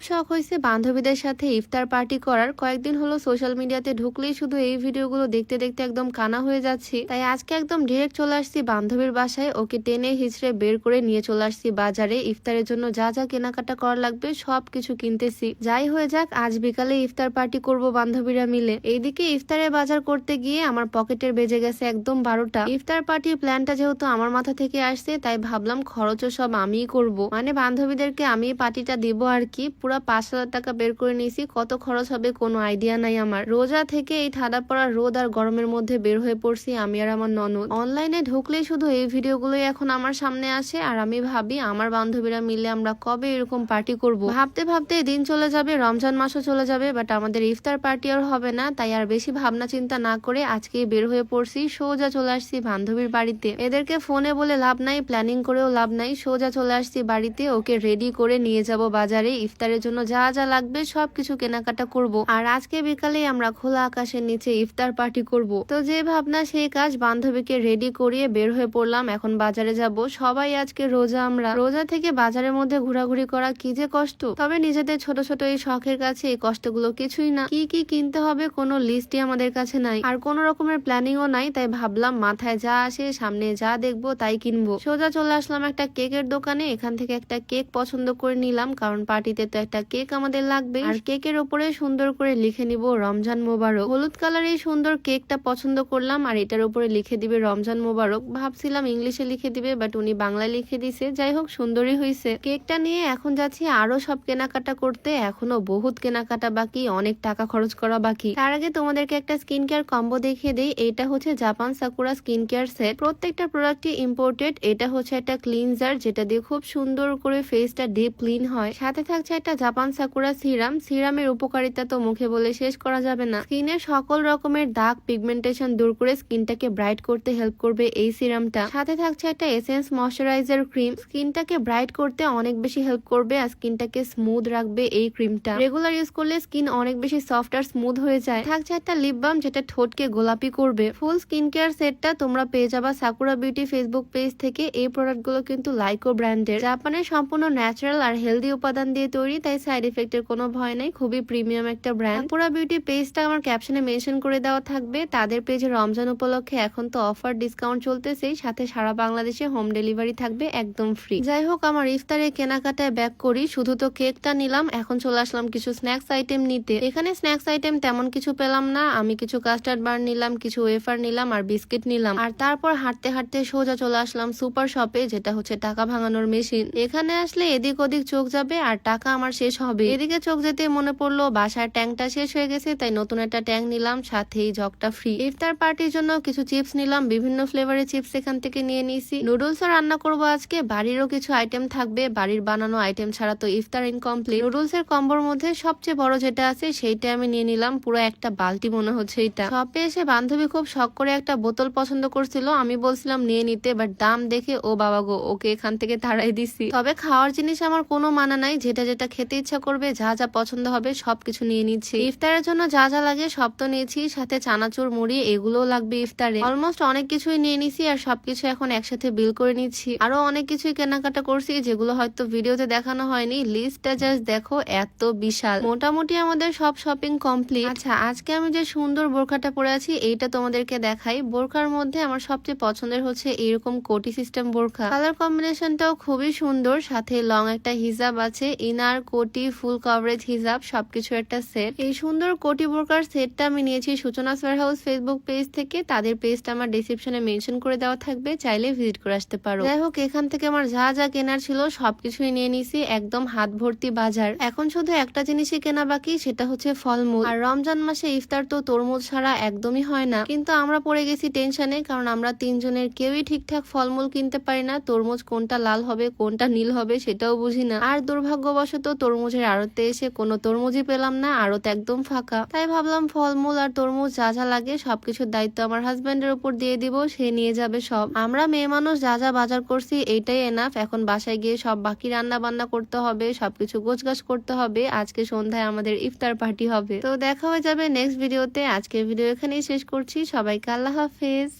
শখ হয়েছে বান্ধবীদের সাথে ইফতার পার্টি করার। কয়েকদিন হলো সোশ্যাল মিডিয়াতে ঢুকলেই শুধু এই ভিডিওগুলো দেখতে দেখতে একদম কানা হয়ে যাচ্ছি। তাই আজকে একদম ডিরেক্ট চলে আসছি বান্ধবীর বাসায়। ওকে টেনে হিচড়ে বের করে নিয়ে চলে আসছি বাজারে। ইফতারের জন্য যা যা কেনাকাটা করা লাগবে সব কিছু কিনতেছি। যাই হয়ে যাক, আজ বিকালে ইফতার পার্টি করব বান্ধবীরা মিলে। এইদিকে ইফতারের বাজার করতে গিয়ে আমার পকেটের বেজে গেছে একদম বারোটা। ইফতার পার্টির প্ল্যানটা যেহেতু আমার মাথা থেকে আসছে, তাই ভাবলাম খরচও সব আমিই করব। মানে বান্ধবীদেরকে আমি পার্টিটা দিব আর কি। পুরো পাঁচ হাজার টাকা বের করে নিয়েছি, কত খরচ হবে কোনো আইডিয়া নাই আমার। রোজা থেকে এই ঠাডা পড়া রোদ আর গরমের মধ্যে বের হয়ে পড়ছি আমি আর আমার ননদ। অনলাইনে ঢুকলেই শুধু এই ভিডিওগুলোই এখন আমার সামনে আসে আর আমি ভাবি আমার বান্ধবীরা মিলে আমরা কবে এরকম পার্টি করব। ভাবতে ভাবতে দিন চলে যাবে, রমজান মাসও চলে যাবে বাট আমাদের ইফতার পার্টি আর হবে না, তাই আর বেশি ভাবনা চিন্তা না করে আজকে বের হয়ে পড়ছি, সোজা চলে আসছি বান্ধবীর বাড়িতে। এদেরকে ফোনে বলে লাভ নাই প্ল্যানিং করেও লাভ নাই, সোজা চলে আসছি বাড়িতে, ওকে রেডি করে নিয়ে যাব বাজারে ইফতারের জন্য যা যা লাগবে সবকিছু কেনাকাটা করব। আর আজকে বিকালে আমরা খোলা আকাশের নিচে ইফতার পার্টি করব। তো যে ভাবনা, সেই কাজ বান্ধবীকে রেডি করিয়ে বের হয়ে পড়লাম। এখন বাজারে যাব। সবাই আজকে রোজা আমরা। রোজা থেকে বাজারের মধ্যে ঘোরাঘুরি করা কি যে কষ্ট। তবে নিজেদের ছোট ছোট এই শখের কাছে এই কষ্টগুলো কিছুই না। কি কি কিনতে হবে কোনো লিস্টই আমাদের কাছে নাই। আর কোনো রকমের প্ল্যানিংও নাই, তাই ভাবলাম মাথায় যা আসে, সামনে যা দেখব তাই কিনবো। সোজা চলে আসলাম একটা কেকের দোকানে। এখান থেকে একটা কেক পছন্দ করে নিলাম, কারণ পার্টিতে তো একটা কেক আমাদের লাগবে। আর কেকের ওপরে সুন্দর করে লিখে নিব রমজান মোবারক। হলুদ কালার এই সুন্দর কেকটা পছন্দ করলাম, আর এটার উপরে লিখে দিবে রমজান মোবারক। ভাবছিলাম ইংলিশে লিখে দিবে বাট উনি বাংলায় লিখে দিছে। যাই হোক, সুন্দরই হয়েছে কেকটা নিয়ে এখন যাচ্ছি আরও সব কেনাকাটা করতে। এখনও বহুত কেনাকাটা বাকি, অনেক টাকা খরচ করা বাকি। তার আগে তোমাদেরকে একটা স্কিন কেয়ার কম্বো দেখিয়ে দিই। এটা হচ্ছে Japan sakura skin care set. প্রত্যেকটা প্রোডাক্টই ইম্পোর্টেড এটা হচ্ছে একটা ক্লিনজার যেটা দিয়ে খুব সুন্দর করে ফেসটা ডিপ ক্লিন হয়। সাথে থাকছে একটা জাপান সাকুরা সিরাম, সিরামের উপকারিতা তো মুখে বলে শেষ করা যাবে না। স্কিনের সকল রকমের দাগ পিগমেন্টেশন দূর করে স্কিনটাকে ব্রাইট করতে হেল্প করবে এই সিরামটা। সাথে থাকছে একটা এসেন্স ময়শ্চারাইজার ক্রিম। স্কিনটাকে ব্রাইট করতে অনেক বেশি হেল্প করবে আর স্কিনটাকে স্মুথ রাখবে এই ক্রিমটা। রেগুলার ইউজ করলে স্কিন অনেক বেশি সফট আর স্মুথ হয়ে যায়। থাকছে একটা লিপ বাম যেটা ঠোঁটকে গোলাপি করবে। ফুল স্কিন কেয়ার সেটটা তোমরা পেয়ে যাবা সাকুরা বিউটি ফেসবুক পেজ থেকে। এই প্রোডাক্টগুলো কিন্তু লাইকো ব্র্যান্ডের। জাপানের সম্পূর্ণ ন্যাচারাল আর হেলদি উপাদান দিয়ে তৈরি তাই সাইড এফেক্টের কোনো ভয় নাই খুবই প্রিমিয়াম একটা ব্র্যান্ড সাকুরা বিউটি পেজটা আমার ক্যাপশনে মেনশন করে দেওয়া থাকবে। তাদের পেজে রমজান উপলক্ষে এখন তো অফার ডিসকাউন্ট চলতেছেই সাথে সারা বাংলাদেশে হোম ডেলিভারি থাকবে একদম ফ্রি যাই হোক আমার ইফতারে কেনাকাটায় ব্যাক করি শুধু তো কেকটা নিলাম এখন চলে আসলাম কিছু স্ন্যাক্স আইটেম নিতে। এখানে স্ন্যাক্স আইটেম তেমন কিছু পেলাম না আমি কিছু কাস্টার্ড বার নিলাম কিছু ওয়েফার নিলাম আর বিস্কিট নিলাম। আর তারপর হাঁটতে হাঁটতে সোজা চলে আসলাম সুপার শপে যেটা হচ্ছে টাকা ভাঙানোর মেশিন এখানে আসলে এদিক ওদিক চোখ যাবে আর টাকা আমার শেষ হবে। এদিকে চোখ যেতে মনে পড়ল, বাসার ট্যাঙ্কটা শেষ হয়ে গেছে, তাই নতুন একটা ট্যাঙ্ক নিলাম, সাথেই জগটা ফ্রি ইফতার পার্টির জন্য কিছু চিপস নিলাম, বিভিন্ন ফ্লেভারের চিপস এখান থেকে নিয়ে নিয়েছি। নুডলসও রান্না করব আজকে, বাড়িরও কিছু আইটেম থাকবে, বাড়ির বানানো আইটেম ছাড়া তো ইফতার ইনকমপ্লিট নুডলস এর কম্বোর মধ্যে সবচেয়ে বড় যেটা আছে, সেইটা আমি নিয়ে নিলাম, পুরো একটা বালতি মনে হচ্ছে এটা। শপে এসে বান্ধবী খুব শখ করে একটা বোতল পছন্দ করছিল, আমি বলছিলাম, নিয়ে নিতে। বাট দাম দেখে, ও বাবা গো, ওকে এখান থেকে তাড়াই দিছি তবে খাওয়ার জিনিস আমার কোনো মানা নাই, যেটা যেটা খেতে ইচ্ছা করবে, যা যা পছন্দ হবে সবকিছু নিয়ে নিচ্ছি। ইফতারের জন্য যা যা লাগে সব তো নিয়েছি, সাথে চানাচুর, মুড়ি, এগুলোও লাগবে ইফতারে। অলমোস্ট অনেক কিছুই নিয়ে নিছি আর সবকিছু এখন একসাথে বিল করে নিচ্ছি। আরও অনেক কিছুই কেনাকাটা করছি, যেগুলো হয়তো ভিডিওতে দেখানো হয়নি। লিস্টটা জাস্ট দেখো, এত বিশাল। মোটামুটি আমাদের সব শপিং কমপ্লিট আচ্ছা আজকে আমি যে সুন্দর বোরখাটা পরে আছি, এইটা তোমাদেরকে দেখাই। বোরখার মধ্যে আমার সবচেয়ে পছন্দের হচ্ছে এরকম কোটি সিস্টেম বোরখা। কালার কম্বিনেশনটাও খুবই সুন্দর, সাথে লং একটা হিজাব আছে ইনার কোটি ফুল কভারেজ হিজাব সবকিছু একটা সেট এই সুন্দর কোটি বোরকার সেটটা আমি নিয়েছি সূচনা সোয়ার হাউস ফেসবুক পেজ থেকে। তাদের পেজটা আমার ডিসক্রিপশনে মেনশন করে দেওয়া থাকবে। চাইলে ভিজিট করে আসতে পারো। যাই হোক, এখান থেকে আমার যা যা কেনার ছিল সবকিছুই নিয়ে নিছি। একদম হাত ভর্তি বাজার। এখন শুধু একটা জিনিসই কেনা বাকি, সেটা হচ্ছে ফলমূল। আর রমজান মাসে ইফতার তো তরমুজ ছাড়া একদমই হয় না। কিন্তু আমরা পড়ে গেছি টেনশনে কারণ আমরা তিনজনের কেউই ঠিকঠাক ফলমূল কিনতে পারি না। তরমুজ কোনটা লাল হবে, কোনটা নীল হবে, সেটাও বুঝি না। আর দুর্ভাগ্যবশত তরমুজের আড়তে এসে কোনো তরমুজই পেলাম না, আড়ত একদম ফাঁকা। তাই ভাবলাম ফলমূল আর তরমুজ যা যা লাগে সবকিছুর দায়িত্ব আমার হাজবেন্ডের উপর দিয়ে দিব, সে নিয়ে যাবে সব। আমরা মেয়ে মানুষ যা যা বাজার করছি এইটাই এনাফ এখন বাসায় গিয়ে সব বাকি রান্না বান্না করতে হবে, সবকিছু গোছগাছ করতে হবে, আজকে সন্ধ্যায় আমাদের ইফতার পার্টি হবে। তো দেখা হয়ে যাবে নেক্সট ভিডিওতে আজকের ভিডিও এখানেই শেষ করছি, সবাইকে আল্লাহ হাফেজ।